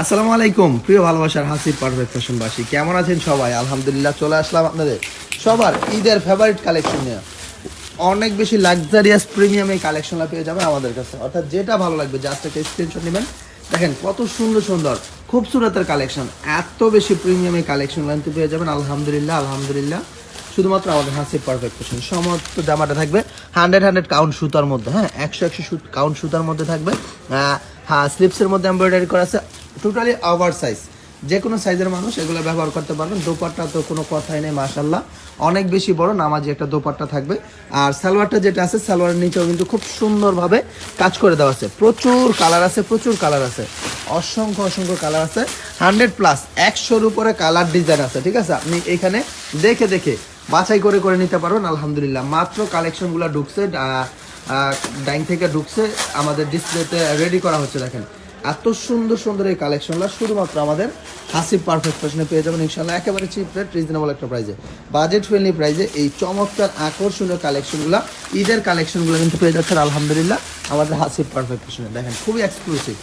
আসসালামু আলাইকুম, প্রিয় ভালোবাসার হাসির পারফেক্ট ফ্যাশনবাসী, কেমন আছেন সবাই? আলহামদুলিল্লাহ, চলে আসলাম আপনাদের সবার ঈদের ফেভারিট কালেকশন নিয়ে। অনেক বেশি লাক্সারিয়াস প্রিমিয়াম কালেকশনটা পেয়ে যাবেন আমাদের কাছে। অর্থাৎ যেটা ভালো লাগবে জাস্ট একটা স্ক্রিনশট নেবেন। দেখেন, কত সুন্দর সুন্দর খুব সুরতের কালেকশন এত বেশি প্রিমিয়াম এই কালেকশনগুলো কিন্তু পেয়ে যাবেন। আলহামদুলিল্লাহ আলহামদুলিল্লাহ। শুধুমাত্র আমাদের হাসির পারফেক্ট ফ্যাশন সমস্ত জামাটা থাকবে হান্ড্রেড হান্ড্রেড কাউন্ট সুতার মধ্যে হ্যাঁ? একশো একশো কাউন্ট সুতার মধ্যে থাকবে। হ্যাঁ স্লিপসের মধ্যে এমব্রয়ডারি করা আছে টোটালি ওভার সাইজ যে কোনো সাইজের মানুষ এগুলো ব্যবহার করতে পারবেন। দোপাট্টা তো কোনো কথাই নেই মাশাল্লাহ অনেক বেশি বড় নামাজি একটা দোপাট্টা থাকবে। আর সালোয়ারটা যেটা আছে, সালোয়ারের নিচেও কিন্তু খুব সুন্দরভাবে কাজ করে দেওয়া আছে। প্রচুর কালার আছে, প্রচুর কালার আছে। অসংখ্য অসংখ্য কালার আছে। হান্ড্রেড প্লাস, একশোর উপরে কালার ডিজাইন আছে, ঠিক আছে? আপনি এখানে দেখে দেখে বাছাই করে করে নিতে পারবেন, আলহামদুলিল্লাহ। মাত্র কালেকশনগুলো ঢুকছে ডাইং থেকে ঢুকছে, আমাদের ডিসপ্লেতে রেডি করা হচ্ছে, দেখেন। এত সুন্দর সুন্দর এই কালেকশনগুলো শুধুমাত্র আমাদের হাসি পারফেক্ট ফ্যাশনে পেয়ে যাবেন ইনশাল্লাহ একেবারে চিপ রেট রিজনেবল একটা প্রাইজে বাজেট ফ্রেন্ডলি প্রাইজে এই চমৎকার, আকর্ষণীয় কালেকশনগুলো ঈদের কালেকশনগুলো কিন্তু পেয়ে যাচ্ছে আলহামদুলিল্লাহ, আমাদের হাসি পারফেক্ট ফ্যাশনে দেখেন, খুবই এক্সক্লুসিভ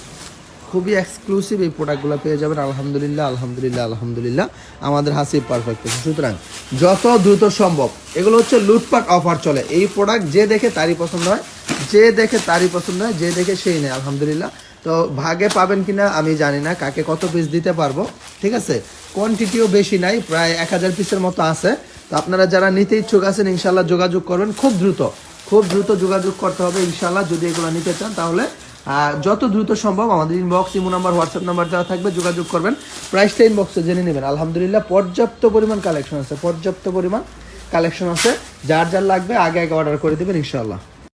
খুবই এক্সক্লুসিভ এই প্রোডাক্টগুলো পেয়ে যাবেন। আলহামদুলিল্লাহ আলহামদুলিল্লাহ আলহামদুলিল্লাহ। আমাদের হাসির পারফেক্ট সুতরাং যত দ্রুত সম্ভব, এগুলো হচ্ছে লুটপাট অফার চলে। এই প্রোডাক্ট যে দেখে তারই পছন্দ হয়, যে দেখে তারই পছন্দ হয়, যে দেখে সেই নেয়, আলহামদুলিল্লাহ। তো ভাগে পাবেন কিনা আমি জানি না, কাকে কত পিস দিতে পারব, ঠিক আছে? কোয়ান্টিটিও বেশি নাই, প্রায় এক হাজার পিসের মতো আছে। তো আপনারা যারা নিতে ইচ্ছুক আছেন ইনশাল্লাহ যোগাযোগ করবেন খুব দ্রুত খুব দ্রুত যোগাযোগ করতে হবে ইনশাল্লাহ যদি এগুলো নিতে চান, তাহলে যত দ্রুত সম্ভব আমাদের inbox Imo number WhatsApp number দেওয়া থাকবে যোগাযোগ করবেন। প্রাইসটা ইনবক্সে জেনে নেবেন। আলহামদুলিল্লাহ, পর্যাপ্ত পরিমাণ কালেকশন আছে, পর্যাপ্ত পরিমাণ কালেকশন আছে। যার যার লাগবে, আগে আগে অর্ডার করে দেবেন ইনশাল্লাহ